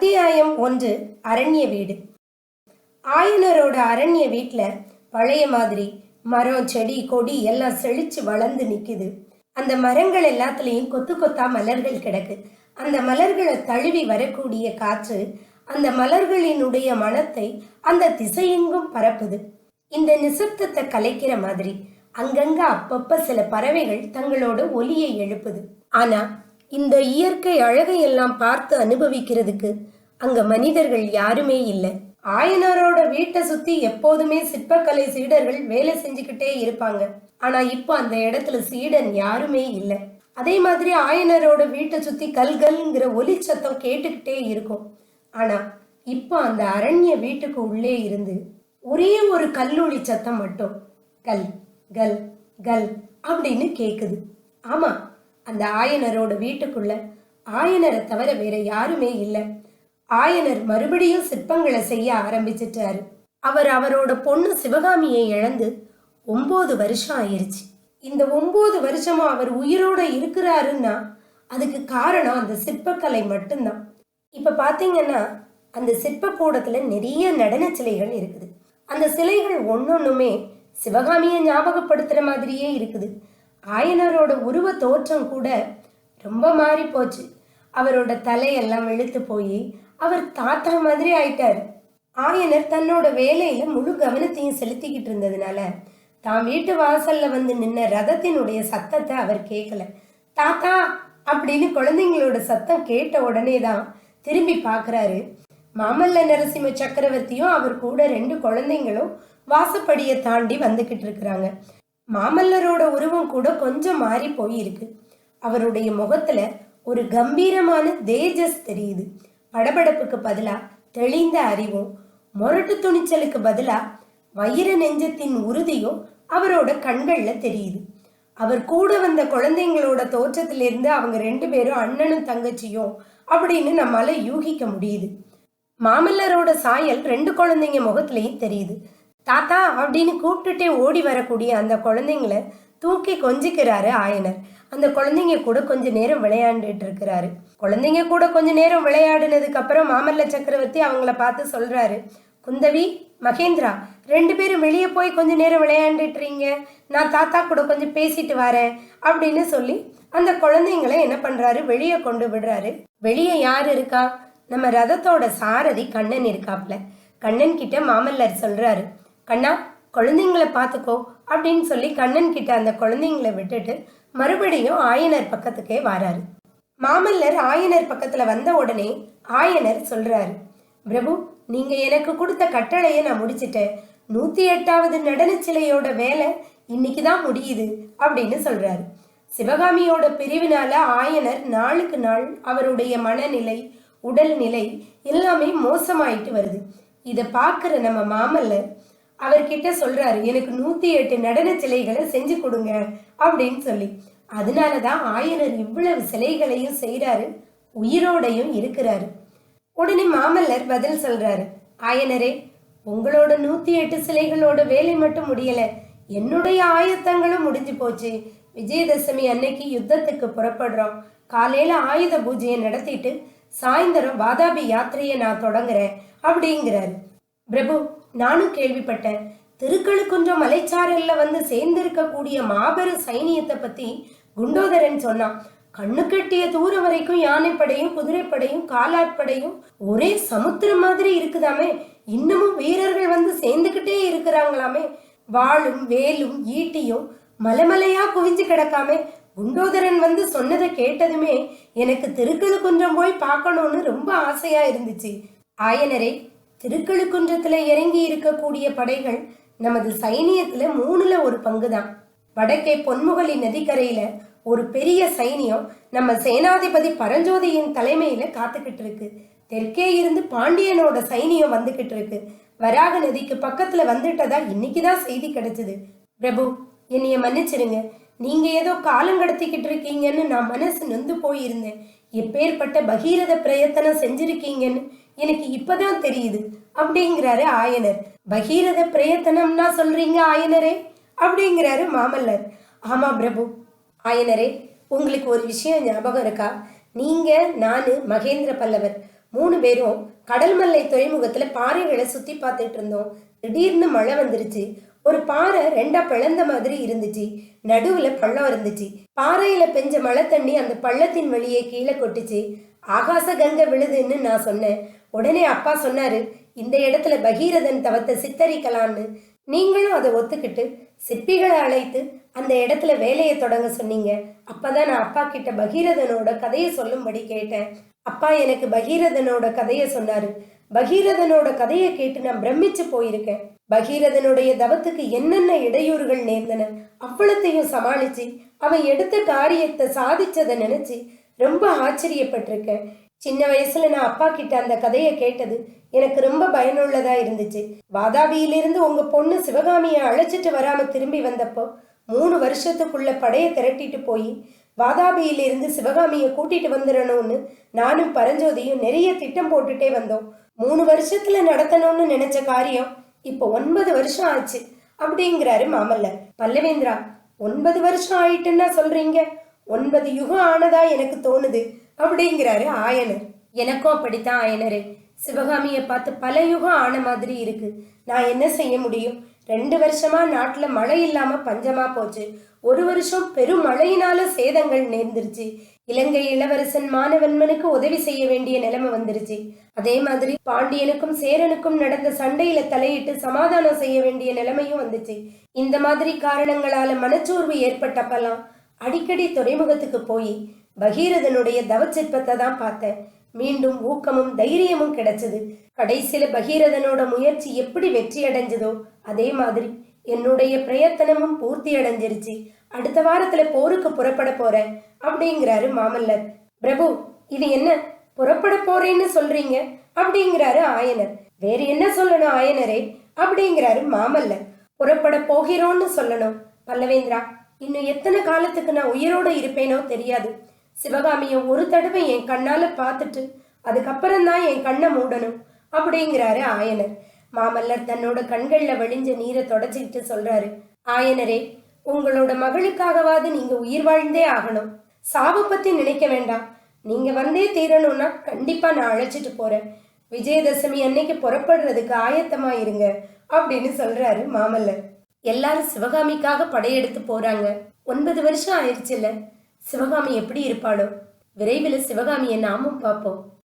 அத்தியாயம் ஒன்று அரண்ய வீடு. ஆயனரோட அரண்ய வீட்டில் பழைய மாதிரி மரம் செடி கொடி எல்லாம் செழிச்சு வளர்ந்து நிக்குது. அந்த மரங்கள் எல்லாத்துலேயும் கொத்து கொத்தா மலர்கள் கிடக்கு. அந்த மலர்களை தழுவி வரக்கூடிய காற்று அந்த மலர்களினுடைய மனத்தை அந்த திசையெங்கும் பரப்புது. இந்த நிசப்தத்தை கலைக்கிற மாதிரி அங்கங்க அப்பப்ப சில பறவைகள் தங்களோட ஒலியை எழுப்புது. ஆனா இந்த இயற்கை அழகையெல்லாம் பார்த்து அனுபவிக்கிறதுக்கு அங்க மனிதர்கள் யாருமே இல்லை. ஆயனரோட வீட்டை சுத்தி எப்போதுமே சிற்பக்கலை சீடர்கள் வேலை செஞ்சுக்கிட்டே இருப்பாங்க. ஆனா இப்போ அந்த இடத்துல சீடன் யாருமே இல்லை. அதே மாதிரி ஆயனரோட வீட்டை சுத்தி கல்கல்ங்கிற ஒலி சத்தம் கேட்டுக்கிட்டே இருக்கும். ஆனா இப்போ அந்த அரண்ய வீட்டுக்கு உள்ளே இருந்து ஒரே ஒரு கல்லொளி சத்தம் மட்டும் கல் கல் கல் அப்படின்னு கேக்குது. ஆமா அந்த ஆயனரோட வீட்டுக்குள்ள ஆயனரை தவிர வேற யாருமே இல்லை. ஆயனர் மறுபடியும் சிற்பங்களை செய்ய ஆரம்பிச்சிட்டாரு. அவர் அவரோட பொண்ணு சிவகாமியை இழந்து ஒன்பது வருஷம் ஆயிருச்சு. இந்த ஒன்பது வருஷமா அவர் உயிரோட இருக்கிறாருன்னா அதுக்கு காரணம் அந்த சிற்பக்கலை மட்டும்தான். இப்ப பாத்தீங்கன்னா அந்த சிற்ப கூடத்துல நிறைய நடன சிலைகள் இருக்குது. அந்த சிலைகள் ஒன்னொன்னுமே சிவகாமியை ஞாபகப்படுத்துற மாதிரியே இருக்குது. ஆயனரோட உருவ தோற்றம் கூட ரொம்ப மாறி போச்சு. அவரோட தலையெல்லாம் வெளுத்து போய் அவர் தாத்தா மாதிரி ஆயிட்டார். ஆயனர் தன்னோட வேலையில முழு கவனத்தையும் செலுத்திக்கிட்டு இருந்ததுனால தான் வீட்டு வாசல்ல வந்து நின்ன ரதத்தினுடைய சத்தத்தை அவர் கேட்கல தாத்தா! அப்படின்னு குழந்தைங்களோட சத்தம் கேட்ட உடனே தான் திரும்பி பார்க்கறாரு மாமல்ல நரசிம்ம சக்கரவர்த்தியும் அவர் கூட ரெண்டு குழந்தைங்களும் வாசப்படியை தாண்டி வந்துகிட்டு இருக்கிறாங்க. மாமல்லரோட உருவம் கூட கொஞ்சம் மாறி போயிருக்கு. அவருடைய முகத்துல ஒரு கம்பீரமான தேஜஸ் தெரியுது. படபடப்புக்கு பதிலா தெளிந்த அறிவும் முரட்டு துணிச்சலுக்கு பதிலா வைர நெஞ்சத்தின் உறுதியும் அவரோட கண்கள்ல தெரியுது. அவர் கூட வந்த குழந்தைங்களோட தோற்றத்திலிருந்து அவங்க ரெண்டு பேரும் அண்ணனும் தங்கச்சியும் அப்படின்னு நம்மால யூகிக்க முடியுது. மாமல்லரோட சாயல் ரெண்டு குழந்தைங்க முகத்திலையும் தெரியுது. தாத்தா அப்படின்னு கூப்பிட்டுட்டே ஓடி வரக்கூடிய அந்த குழந்தைங்கள தூக்கி கொஞ்சிக்கிறாரு ஆயனர். அந்த குழந்தைங்க கூட கொஞ்ச நேரம் விளையாண்டுட்டு இருக்கிறாரு. குழந்தைங்க கூட கொஞ்ச நேரம் விளையாடுனதுக்கு அப்புறம் மாமல்ல சக்கரவர்த்தி அவங்கள பார்த்து சொல்றாரு குந்தவி மகேந்திரா ரெண்டு பேரும் வெளியே போய் கொஞ்ச நேரம் விளையாண்டுட்டுறீங்க நான் தாத்தா கூட கொஞ்சம் பேசிட்டு வரேன் அப்படின்னு சொல்லி அந்த குழந்தைங்களை என்ன பண்றாரு? வெளியே கொண்டு விடுறாரு. வெளியே யார் இருக்கா? நம்ம ரதத்தோட சாரதி கண்ணன் இருக்காப்ல. கண்ணன் கிட்ட மாமல்லர் சொல்றாரு கண்ணா குழந்தைங்கள பார்த்துக்கோ அப்படின்னு சொல்லி கண்ணன் கிட்ட அந்த குழந்தைங்களை விட்டுட்டு மறுபடியும் ஆயனர் பக்கத்துக்கே வராரு. மாமல்லர் ஆயனர் பக்கத்துல வந்த உடனே ஆயனர் சொல்றாரு பிரபு நீங்க எனக்கு கொடுத்த கட்டளையை நான் முடிச்சிட்டேன் நூத்தி எட்டாவது நடன சிலையோட வேலை இன்னைக்கு தான் முடியுது அப்படின்னு சொல்றாரு. சிவகாமியோட பிரிவினால ஆயனர் நாளுக்கு நாள் அவருடைய மனநிலை உடல்நிலை எல்லாமே மோசமாயிட்டு வருது. இதை பார்க்குற நம்ம மாமல்லர் அவர்கிட்ட சொல்றாரு எனக்கு நூத்தி எட்டு நடன சிலைகளை செஞ்சு கொடுங்க அப்படின்னு சொல்லி. அதனால தான் ஆயனர் இவ்வளவு சிலைகளையும் செய்யறாரு உயிரோடையும் இருக்கிறாரு. உடனே மாமல்லர் பதில் சொல்றாரு ஆயனரே உங்களோட நூத்தி எட்டு சிலைகளோட வேலை மட்டும் முடியல என்னுடைய ஆயத்தங்களும் முடிஞ்சு போச்சு. விஜயதசமி அன்னைக்கு யுத்தத்துக்கு புறப்படுறோம். காலையில ஆயுத பூஜையை நடத்திட்டு சாயந்தரம் வாதாபி யாத்திரையை நான் தொடங்குறேன் அப்படிங்கிறாரு. பிரபு நானும் கேள்விப்பட்டேன். திருக்கழுக்குன்றம் மலைச்சாரல்ல வந்து சேர்ந்திருக்கக்கூடிய மாபெரும் சைனியத்தை பத்தி குண்டோதரன் சொன்னான். கண்ணு கட்டிய தூரம் வரைக்கும் யானைப்படையும் குதிரைப்படையும் காலாட்படையும் ஒரே சமுத்திரம் மாதிரி இருக்குதாமே. இன்னமும் வீரர்கள் வந்து சேர்ந்துக்கிட்டே இருக்கிறாங்களாமே. வாளும் வேலும் ஈட்டியும் மலைமலையா குவிஞ்சு கிடக்காமே. குண்டோதரன் வந்து சொன்னதை கேட்டதுமே எனக்கு திருக்கழுக்குன்றம் போய் பார்க்கணும்னு ரொம்ப ஆசையா இருந்துச்சு. ஆயனரே திருக்கழுக்குன்றத்துல இறங்கி இருக்கக்கூடிய படைகள் நமது சைனியத்துல மூணுல ஒரு பங்குதான். வடக்கே பொன்முகலி நதிக்கரையில ஒரு பெரிய சைனியம் நம்ம சேனாதிபதி பரஞ்சோதியின் தலைமையில காத்துக்கிட்டு இருக்கு தெற்கே இருந்து பாண்டியனோட சைனியம் வந்துகிட்டு இருக்கு வராக நதிக்கு பக்கத்துல வந்துட்டதா இன்னைக்கு தான் செய்தி கிடைச்சது. பிரபு என்னைய மன்னிச்சிருங்க நீங்க ஏதோ காலம் கடத்திக்கிட்டு இருக்கீங்கன்னு நான் மனசு நொந்து போயிருந்தேன். எப்பேற்பட்ட பகீரத பிரயத்தனம் செஞ்சிருக்கீங்கன்னு எனக்கு இப்பதான் தெரியுது அப்படிங்கிறாரு ஆயனர். பகீரத பிரயத்தனம்னா சொல்றீங்க ஆயனரே அப்படிங்கிறாரு மாமல்லர். ஆமா பிரபு. ஆயனரே உங்களுக்கு ஒரு விஷயம் ஞாபகம் இருக்கா? நீங்க நானு மகேந்திர பல்லவர் மூணு பேரும் கடல்மல்லை துறைமுகத்துல பாறைகளை சுத்தி பார்த்துட்டு இருந்தோம். திடீர்னு மழை வந்துருச்சு. ஒரு பாறை ரெண்டா பிளந்த மாதிரி இருந்துச்சு. நடுவுல பள்ளம் இருந்துச்சு. பாறையில பெஞ்ச மழை தண்ணி அந்த பள்ளத்தின் வழியே கீழே கொட்டுச்சு. ஆகாச கங்கை விழுதுன்னு நான் சொன்னேன். உடனே அப்பா சொன்னாரு இந்த இடத்துல பகீரதன் தவத்தை சித்தரிக்கலான்னு. நீங்களும் அதை ஒத்துக்கிட்டு சிற்பிகளை அழைத்து அந்த இடத்துல வேலையை தொடங்க சொன்னீங்க. அப்பதான் நான் அப்பா கிட்ட பகீரதனோட கதையை சொல்லும்படி கேட்டேன். அப்பா எனக்கு பகீரதனோட கதையை சொன்னாரு. பகீரதனோட கதையை கேட்டு நான் பிரமிச்சு போயிருக்கேன். பகீரதனுடைய தவத்துக்கு என்னென்ன இடையூறுகள் நேர்ந்தன அவ்வளத்தையும் சமாளிச்சு அவன் எடுத்த காரியத்தை சாதிச்சதை நினைச்சு ரொம்ப ஆச்சரியப்பட்டிருக்கேன். சின்ன வயசுல நான் அப்பா கிட்ட அந்த கதையை கேட்டது எனக்கு ரொம்ப பயனுள்ளதா இருந்துச்சு. வாதாபியிலிருந்து உங்க பொண்ணு சிவகாமியை அழைச்சிட்டு வராம திரும்பி வந்தப்போ மூணு வருஷத்துக்குள்ள படையை திரட்டிட்டு போய் வாதாபியிலிருந்து சிவகாமியை கூட்டிட்டு வந்துடணும்னு நானும் பரஞ்சோதியும் நிறைய திட்டம் போட்டுட்டே வந்தோம். மூணு வருஷத்துல நடத்தணும்னு நினைச்ச காரியம் இப்போ ஒன்பது வருஷம் ஆச்சு. அப்படிங்கிறாரு மாமல்லர். பல்லவேந்திரா ஒன்பது வருஷம் ஆயிட்டுன்னா சொல்றீங்க? ஒன்பது யுகம் ஆனதா எனக்கு தோணுது அப்படிங்கிறாரு ஆயனர். எனக்கும் அப்படித்தான் ஆயனரே. சிவகாமியை பார்த்து பல யுகம் ஆன மாதிரி இருக்கு. நான் என்ன செய்ய முடியும்? ரெண்டு வருஷமா நாட்டுல மழை இல்லாம பஞ்சமா போச்சு. ஒரு வருஷம் பெரும் மழையினால சேதங்கள் நேர்ந்துருச்சு. இலங்கை இளவரசன் மாணவன்மனுக்கு உதவி செய்ய வேண்டிய நிலைமை வந்துருச்சு. அதே மாதிரி பாண்டியனுக்கும் சேரனுக்கும் நடந்த சண்டையில தலையிட்டு சமாதானம் செய்ய வேண்டிய நிலைமையும் வந்துச்சு. இந்த மாதிரி காரணங்களால மனச்சோர்வு ஏற்பட்டப்பெல்லாம் அடிக்கடி துறைமுகத்துக்கு போய் பகீரதனுடைய தவச்சிற்பத்தை தான் பார்த்தேன். மீண்டும் ஊக்கமும் தைரியமும் கிடைச்சது. கடைசியில பகீரதனோட முயற்சி எப்படி வெற்றி அடைஞ்சதோ அதே மாதிரி என்னுடைய பிரயத்தனமும் பூர்த்தி அடைஞ்சிருச்சு. அடுத்த வாரத்துல போருக்கு புறப்பட போறேன் அப்படிங்கிறாரு மாமல்லர். பிரபு இது என்ன? புறப்பட போறேன்னு சொல்றீங்க? அப்படிங்கிறாரு ஆயனர். வேற என்ன சொல்லணும் ஆயனரே? அப்படிங்கிறாரு மாமல்லர். புறப்பட போகிறோன்னு சொல்லணும். பல்லவேந்திரா இன்னும் எத்தனை காலத்துக்கு நான் உயிரோட இருப்பேனோ தெரியாது. சிவகாமிய ஒரு தடவை என் கண்ணால பார்த்துட்டு அதுக்கப்புறம் தான் என் கண்ணை மூடணும் அப்படிங்கிறாரு ஆயனர். மாமல்லர் தன்னோட கண்கள்ல வழிஞ்ச நீரை தொடச்சிக்கிட்டு சொல்றாரு ஆயனரே உங்களோட மகளுக்காகவாது நீங்க உயிர் வாழ்ந்தே ஆகணும். சாவை பத்தி நினைக்க வேண்டாம். நீங்க வந்தே தீரணும்னா கண்டிப்பா நான் அழைச்சிட்டு போறேன். விஜயதசமி அன்னைக்கு புறப்படுறதுக்கு ஆயத்தமா இருங்க அப்படின்னு சொல்றாரு மாமல்லர். எல்லாரும் சிவகாமிக்காக படையெடுத்து போறாங்க. ஒன்பது வருஷம் ஆயிடுச்சுல்ல. சிவகாமி எப்படி இருப்பாளோ? விரைவில் சிவகாமியை நாமும் பார்ப்போம்.